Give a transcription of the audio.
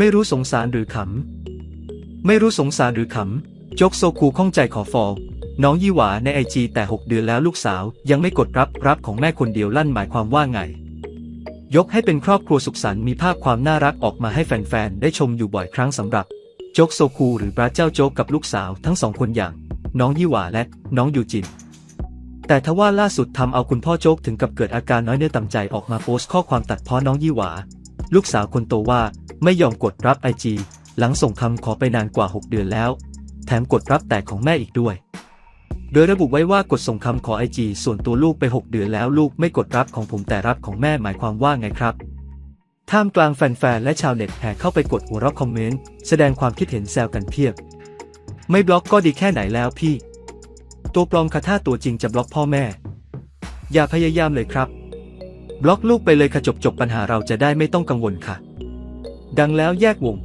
ไม่รู้สงสารหรือขำ ไม่รู้สงสารหรือขำโจกโซคูข้องใจขอฟอล น้องยี่หวาในไอจีแต่ 6 เดือนแล้วลูกสาว ยังไม่กดรับรับของแม่คนเดียวลั่นหมายความว่าไง ยกให้เป็นครอบครัวสุขสันต์มีภาพความน่ารักออกมาให้แฟนๆ ได้ชมอยู่บ่อยครั้งสำหรับ โจกโซคูหรือพระเจ้าโจกกับลูกสาวทั้งสองคนอย่าง น้องยี่หวาและน้องยูจินแต่ทว่าล่าสุดทำเอาคุณพ่อโจ๊กถึงกับเกิดอาการน้อยเนื้อต่ำใจออกมาโพสต์ข้อความตัดพ้อน้องยี่หวา ลูกสาวคนโตว่า ไม่ยอมกดรับไอจีหลังส่งคำขอไปนานกว่า 6 เดือนแล้ว แถมกดรับแต่ของแม่อีกด้วย โดยระบุไว้ว่ากดส่งคำขอไอจีส่วนตัวลูกไป 6 เดือนแล้วลูกไม่กดรับของผมแต่รับของแม่หมายความว่าไงครับ ท่ามกลางแฟนๆ และชาวเน็ตแห่เข้าไปกดหัวเราะคอมเมนต์แสดงความคิดเห็นแซวกันเพียบ ไม่บล็อกก็ดีแค่ไหนแล้วพี่ ตัวปลอมค่ะถ้าตัวจริงจะบล็อกพ่อแม่ อย่าพยายามเลยครับ บล็อกลูกไปเลยค่ะจบจบปัญหาเราจะได้ไม่ต้องกังวลค่ะ ดังแล้วแยกวง